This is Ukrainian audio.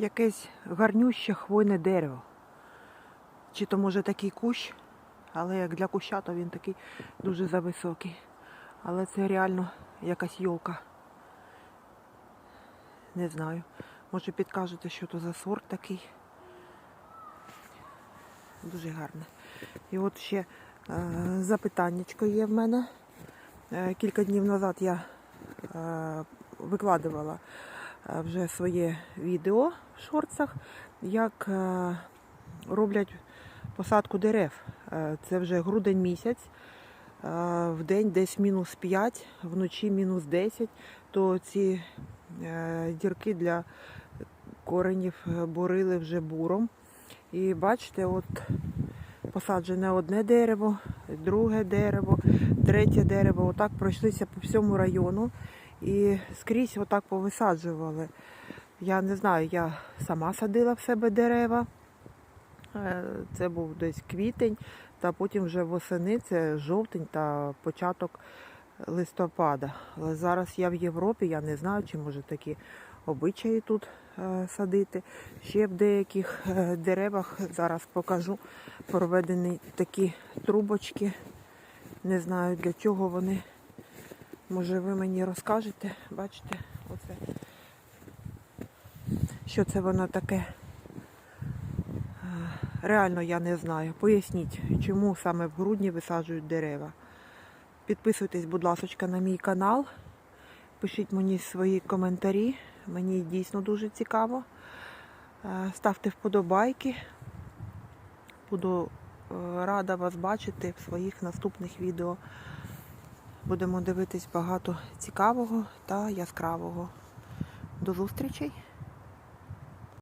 якесь гарнюще хвойне дерево. Чи то може такий кущ, але як для куща, то він такий дуже зависокий. Але це реально якась йолка. Не знаю. Може підкажете, що то за сорт такий. Дуже гарне. І от ще е, запитаннячко є в мене. Е, кілька днів назад я е, викладувала вже своє відео в шорцах, як е, роблять посадку дерев. Е, Це вже грудень місяць. Е, В день десь мінус 5, вночі мінус 10, то ці е, дірки для коренів е, борили вже буром. І бачите, от посаджене одне дерево, друге дерево, третє дерево. Отак пройшлися по всьому району і скрізь отак повисаджували. Я не знаю, я сама садила в себе дерева. Е, Це був десь квітень, та потім вже восени, це жовтень та початок листопада. Але зараз я в Європі, я не знаю, чи може такі обичаї тут е, садити. Ще в деяких е, деревах зараз покажу проведені такі трубочки. Не знаю для чого вони. Може ви мені розкажете, бачите, оце. Що це воно таке? Реально я не знаю. Поясніть, чому саме в грудні висаджують дерева. Підписуйтесь, будь ласка, на мій канал. Пишіть мені свої коментарі. Мені дійсно дуже цікаво. Ставте вподобайки. Буду е, рада вас бачити в своїх наступних відео. Будемо дивитись багато цікавого та яскравого. До зустрічей!